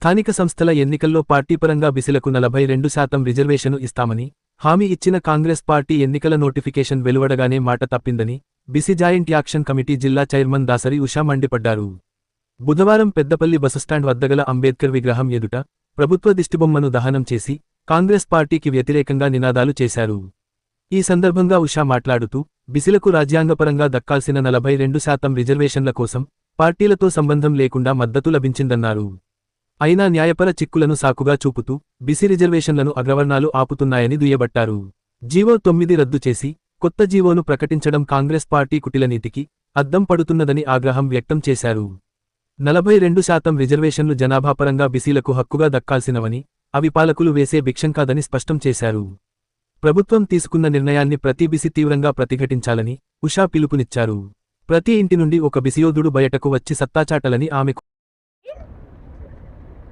స్థానిక సంస్థల ఎన్నికల్లో పార్టీపరంగా బిసిలకు నలభై రెండు శాతం రిజర్వేషను ఇస్తామని హామీ ఇచ్చిన కాంగ్రెస్ పార్టీ ఎన్నికల నోటిఫికేషన్ వెలువడగానే మాట తప్పిందని బిసి జాయింట్ యాక్షన్ కమిటీ జిల్లా చైర్మన్ దాసరి ఉషా మండిపడ్డారు. బుధవారం పెద్దపల్లి బస్సుస్టాండ్ వద్దగల అంబేద్కర్ విగ్రహం ఎదుట ప్రభుత్వ దిష్టిబొమ్మను దహనం చేసి కాంగ్రెస్ పార్టీకి వ్యతిరేకంగా నినాదాలు చేశారు. ఈ సందర్భంగా ఉషా మాట్లాడుతూ బిసిలకు రాజ్యాంగపరంగా దక్కాల్సిన నలభై రెండు శాతం రిజర్వేషన్ల కోసం పార్టీలతో సంబంధం లేకుండా మద్దతు లభించిందన్నారు. అయినా న్యాయపర చిక్కులను సాకుగా చూపుతూ బిసి రిజర్వేషన్లను అగ్రవర్ణాలు ఆపుతున్నాయని దుయ్యబట్టారు. జీవో తొమ్మిది రద్దు చేసి కొత్త జీవోను ప్రకటించడం కాంగ్రెస్ పార్టీ కుటిలనీతికి అద్దం పడుతున్నదని ఆగ్రహం వ్యక్తం చేశారు. నలభై రెండు శాతం రిజర్వేషన్లు జనాభాపరంగా బిసీలకు హక్కుగా దక్కాల్సినవని అవి పాలకులు వేసే భిక్షం కాదని స్పష్టం చేశారు. ప్రభుత్వం తీసుకున్న నిర్ణయాన్ని ప్రతి బిసి తీవ్రంగా ప్రతిఘటించాలని ఉషా పిలుపునిచ్చారు. ప్రతి ఇంటి నుండి ఒక బిసియోధుడు బయటకు వచ్చి సత్తాచాటలని ఆమెకు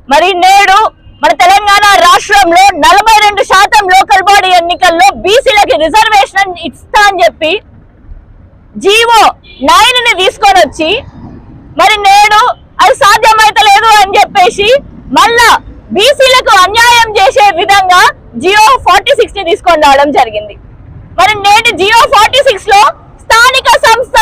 మరి నేడు మన తెలంగాణ రాష్ట్రంలో నలభై రెండు శాతం లోకల్ బాడీ ఎన్నికల్లో బీసీలకి రిజర్వేషన్ ఇస్తా అని చెప్పి జీవో నైన్ని తీసుకొని వచ్చి మరి నేడు అది సాధ్యమైతలేదు అని చెప్పేసి మళ్ళా బీసీలకు అన్యాయం చేసే విధంగా జియో ఫార్టీ సిక్స్ని తీసుకొని రావడం జరిగింది. మరి నేటి జియో ఫార్టీ సిక్స్లో స్థానిక సంస్థ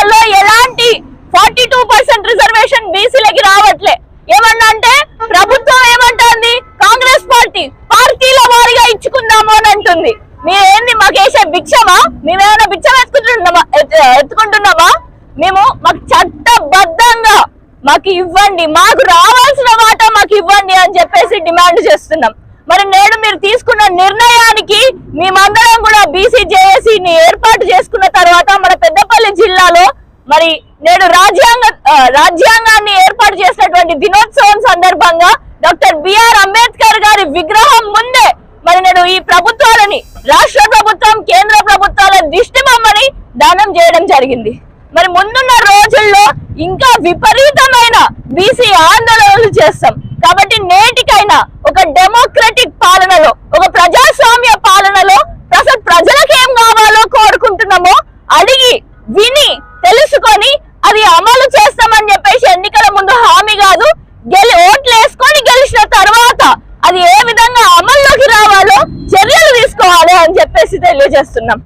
మాకేసే భిక్షమా? మేమేమైనా భిక్ష ఎత్తుకుంటున్నామా ఎత్తుకుంటున్నామా? మేము మాకు చట్టబద్ధంగా మాకు ఇవ్వండి. మాకు రావాల్సిన మాట మాకు ఇవ్వండి అని చెప్పేసి డిమాండ్ చేస్తున్నాం. మరి నేడు మీరు తీసుకున్న నిర్ణయానికి మేమందరం కూడా బీసీ జేఏసీని ఏర్పాటు చేసుకున్న తర్వాత మన పెద్దపల్లి జిల్లాలో మరి నేడు రాజ్యాంగ రాజ్యాంగాన్ని ఏర్పాటు చేసినటువంటి దినోత్సవం సందర్భంగా డాక్టర్ బిఆర్ అంబేద్కర్ గారి విగ్రహం జరిగింది. మరి ముందున్న రోజుల్లో ఇంకా విపరీతమైన బీసీ ఆందోళనలు చేస్తాం. కాబట్టి నేటికైనా ఒక డెమోక్రటిక్ పాలనలో ఒక ప్రజాస్వామ్య పాలనలో అసలు ప్రజలకేం కావాలో కోరుకుంటున్నామో అడిగి విని తెలుసుకొని అది అమలు చేస్తామని చెప్పేసి ఎన్నికల ముందు హామీ కాదు గెలి ఓట్లు వేసుకొని గెలిచిన తర్వాత అది ఏ విధంగా అమల్లోకి రావాలో చర్యలు తీసుకోవాలి అని చెప్పేసి తెలియజేస్తున్నాం.